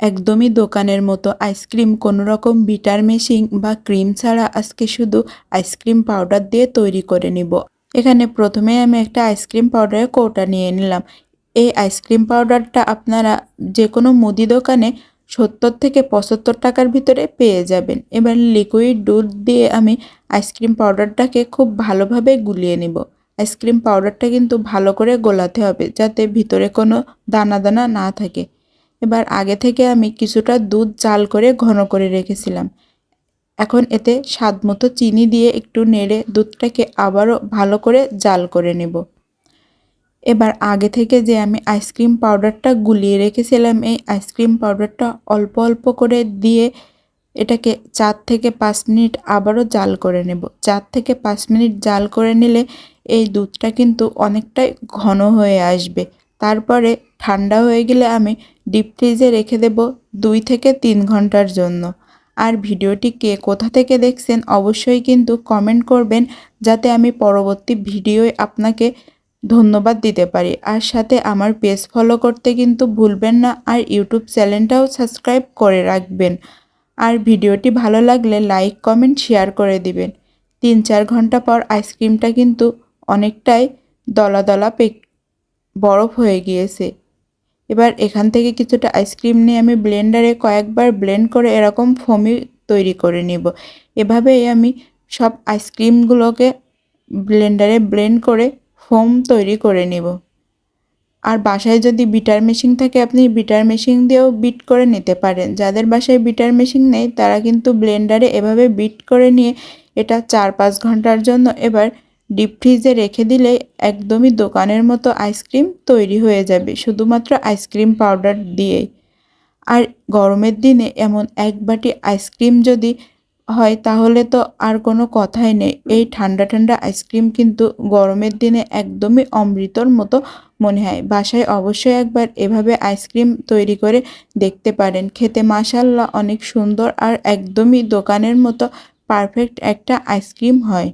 একদমই দোকানের মতো আইসক্রিম। কোনো রকম বিটার মেশিন বা ক্রিম ছাড়া আজকে শুধু আইসক্রিম পাউডার দিয়ে তৈরি করে নিব। এখানে প্রথমে আমি একটা আইসক্রিম পাউডারের কৌটা নিয়ে নিলাম। এই আইসক্রিম পাউডারটা আপনারা যে কোনো মুদি দোকানে সত্তর থেকে পঁচাত্তর টাকার ভিতরে পেয়ে যাবেন। এবার লিকুইড দুধ দিয়ে আমি আইসক্রিম পাউডারটাকে খুব ভালোভাবে গুলিয়ে নিব। আইসক্রিম পাউডারটা কিন্তু ভালো করে গোলাতে হবে যাতে ভিতরে কোনো দানা দানা না থাকে। এবার আগে থেকে আমি কিছুটা দুধ জাল করে ঘন করে রেখেছিলাম। এখন এতে স্বাদ মতো চিনি দিয়ে একটু নেড়ে দুধটাকে আবারও ভালো করে জাল করে নেব। এবার আগে থেকে যে আমি আইসক্রিম পাউডারটা গুলিয়ে রেখেছিলাম, এই আইসক্রিম পাউডারটা অল্প অল্প করে দিয়ে এটাকে চার থেকে পাঁচ মিনিট আবারও জাল করে নেব। চার থেকে পাঁচ মিনিট জাল করে নিলে এই দুধটা কিন্তু অনেকটাই ঘন হয়ে আসবে। তারপরে ঠান্ডা হয়ে গেলে আমি ডিপ ফ্রিজে রেখে দেব দুই থেকে তিন ঘণ্টার জন্য। আর ভিডিওটি কে কোথা থেকে দেখছেন অবশ্যই কিন্তু কমেন্ট করবেন, যাতে আমি পরবর্তী ভিডিওয় আপনাকে ধন্যবাদ দিতে পারি। আর সাথে আমার পেজ ফলো করতে কিন্তু ভুলবেন না, আর ইউটিউব চ্যানেলটাও সাবস্ক্রাইব করে রাখবেন। আর ভিডিওটি ভালো লাগলে লাইক, কমেন্ট, শেয়ার করে দিবেন। তিন চার ঘণ্টা পর আইসক্রিমটা কিন্তু অনেকটাই দলা দলা পেক বরফ হয়ে গিয়েছে। এবার এখান থেকে কিছুটা আইসক্রিম নিয়ে আমি ব্লেন্ডারে কয়েকবার ব্লেন্ড করে এরকম ফমি তৈরি করে নিব। এভাবেই আমি সব আইসক্রিমগুলোকে ব্লেন্ডারে ব্লেন্ড করে ফোম তৈরি করে নিব। আর বাসায় যদি বিটার মেশিন থাকে, আপনি বিটার মেশিন দিয়েও বিট করে নিতে পারেন। যাদের বাসায় বিটার মেশিন নেই, তারা কিন্তু ব্লেন্ডারে এভাবে বিট করে নিয়ে এটা চার পাঁচ ঘণ্টার জন্য এবার ডিপ ফ্রিজে রেখে দিলে একদমই দোকানের মতো আইসক্রিম তৈরি হয়ে যাবে, শুধুমাত্র আইসক্রিম পাউডার দিয়েই। আর গরমের দিনে এমন এক বাটি আইসক্রিম যদি হয়, তাহলে তো আর কোনো কথাই নেই। এই ঠান্ডা ঠান্ডা আইসক্রিম কিন্তু গরমের দিনে একদমই অমৃতর মতো মনে হয়। বাসায় অবশ্যই একবার এভাবে আইসক্রিম তৈরি করে দেখতে পারেন। খেতে মাসাল্লা অনেক সুন্দর আর একদমই দোকানের মতো পারফেক্ট একটা আইসক্রিম হয়।